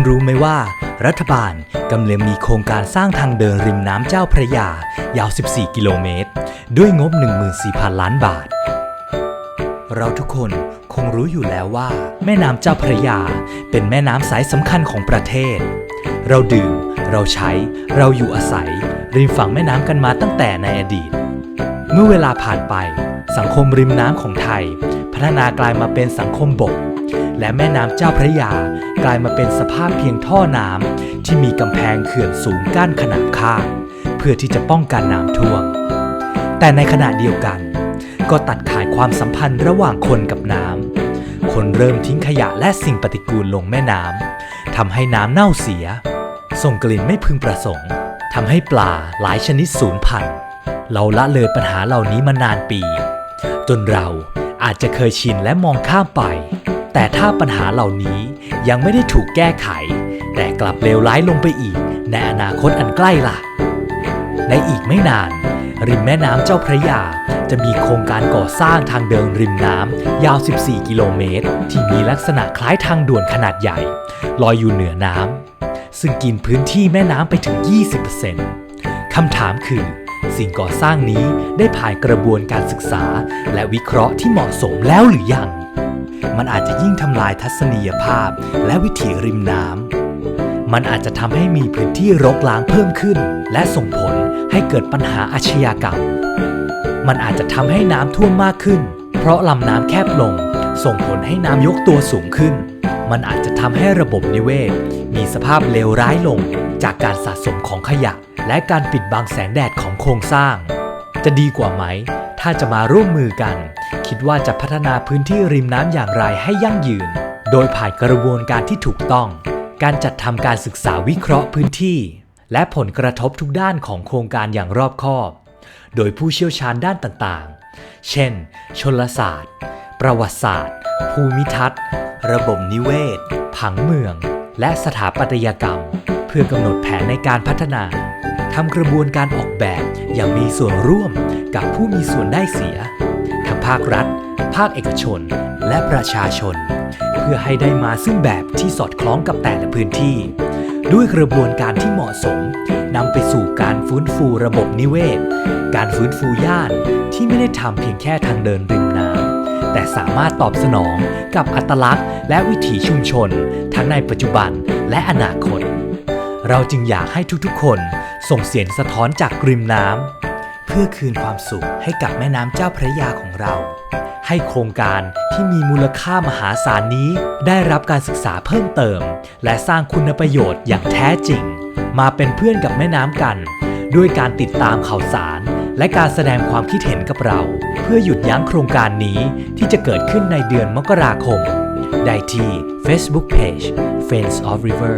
คุณรู้ไหมว่า รัฐบาลกำลังมีโครงการสร้างทางเดินริมน้ำเจ้าพระยา ยาว 14 กิโลเมตร ด้วยงบ 14,000 ล้านบาท เราทุกคนคงรู้อยู่แล้วว่า แม่น้ำเจ้าพระยา เป็นแม่น้ำสายสำคัญของประเทศ เราดื่ม เราใช้ เราอยู่อาศัย ริมฝั่งแม่น้ำกันมาตั้งแต่ในอดีต เมื่อเวลาผ่านไป สังคมริมน้ำของไทย พัฒนากลายมาเป็นสังคมบก และแม่น้ำเจ้าพระยา กลายมาเป็นสภาพเพียงท่อน้ำที่มีกำแพงเขื่อนสูงกั้นขนาดข้างเพื่อที่จะป้องกันน้ำท่วม แต่ในขณะเดียวกัน ก็ตัดขาดความสัมพันธ์ระหว่างคนกับน้ำคนเริ่มทิ้งขยะและสิ่งปฏิกูลลงแม่น้ำทำให้น้ำเน่าเสีย ส่งกลิ่นไม่พึงประสงค์ทำให้ปลาหลายชนิดสูญพันธุ์เราละเลยปัญหาเหล่านี้มานานปี จนเรา อาจจะเคยชินและมองข้ามไป แต่ถ้าปัญหาเหล่านี้ยังไม่ได้ถูกแก้ไข แต่กลับเลวร้ายลงไปอีก ในอนาคตอันใกล้ล่ะ ในอีกไม่นาน ริมแม่น้ำเจ้าพระยา จะมีโครงการก่อสร้างทางเดินริมน้ำยาว 14 กิโลเมตร ที่มีลักษณะคล้ายทางด่วนขนาดใหญ่ ลอยอยู่เหนือน้ำซึ่งกินพื้นที่แม่น้ำไปถึง 20%คำถามคือ สิ่งก่อสร้างนี้ได้ผ่านกระบวนการศึกษา และวิเคราะห์ที่เหมาะสมแล้วหรือยัง มันอาจจะยิ่งทำลายทัศนียภาพ และวิถีริมน้ำ มันอาจจะทำให้มีพื้นที่รกร้างเพิ่มขึ้น และส่งผลให้เกิดปัญหาอาชญากรรม มันอาจจะทำให้น้ำท่วมมากขึ้น เพราะลำน้ำแคบลง ส่งผลให้น้ำยกตัวสูงขึ้น มันอาจจะทำให้ระบบนิเวศ มีสภาพเลวร้ายลง จากการสะสมของขยะ และการปิดบังแสงแดดของ ครงสร้าง จะดีกว่าไหม ถ้าจะมาร่วมมือกัน คิดว่าจะพัฒนาพื้นที่ริมน้ำอย่างไรให้ยั่งยืน โดยผ่านกระบวนการที่ถูกต้อง การจัดทำการศึกษาวิเคราะห์พื้นที่ และผลกระทบทุกด้านของโครงการอย่างรอบคอบ โดยผู้เชี่ยวชาญด้านต่างๆ เช่น ชลศาสตร์ ประวัติศาสตร์ ภูมิทัศน์ระบบนิเวศ ผังเมือง และสถาปัตยกรรม เพื่อกำหนดแผนในการพัฒนา ทำกระบวนการออกแบบอย่างมีส่วนร่วมกับผู้มีส่วนได้เสีย ทั้งภาครัฐ ภาคเอกชน และประชาชน เพื่อให้ได้มาซึ่งแบบที่สอดคล้องกับแต่ละพื้นที่ ด้วยกระบวนการที่เหมาะสมนำไปสู่การฟื้นฟูระบบนิเวศ การฟื้นฟูย่านที่ไม่ได้ทำเพียงแค่ทางเดินริมน้ำแต่สามารถตอบสนองกับอัตลักษณ์ และวิถีชุมชน ทั้งในปัจจุบันและอนาคต เราจึงอยากให้ทุกๆคน ส่งเสียงสะท้อนจากริมน้ำเพื่อคืนความสุขให้กับแม่น้ำเจ้าพระยาของเรา ให้โครงการที่มีมูลค่ามหาศาลนี้ ได้รับการศึกษาเพิ่มเติม และสร้างคุณประโยชน์อย่างแท้จริง มาเป็นเพื่อนกับแม่น้ำกัน ด้วยการติดตามข่าวสารและการแสดงความคิดเห็นกับเรา เพื่อหยุดยั้งโครงการนี้ที่จะเกิดขึ้นในเดือนมกราคม ได้ที่ Facebook Page Friends of River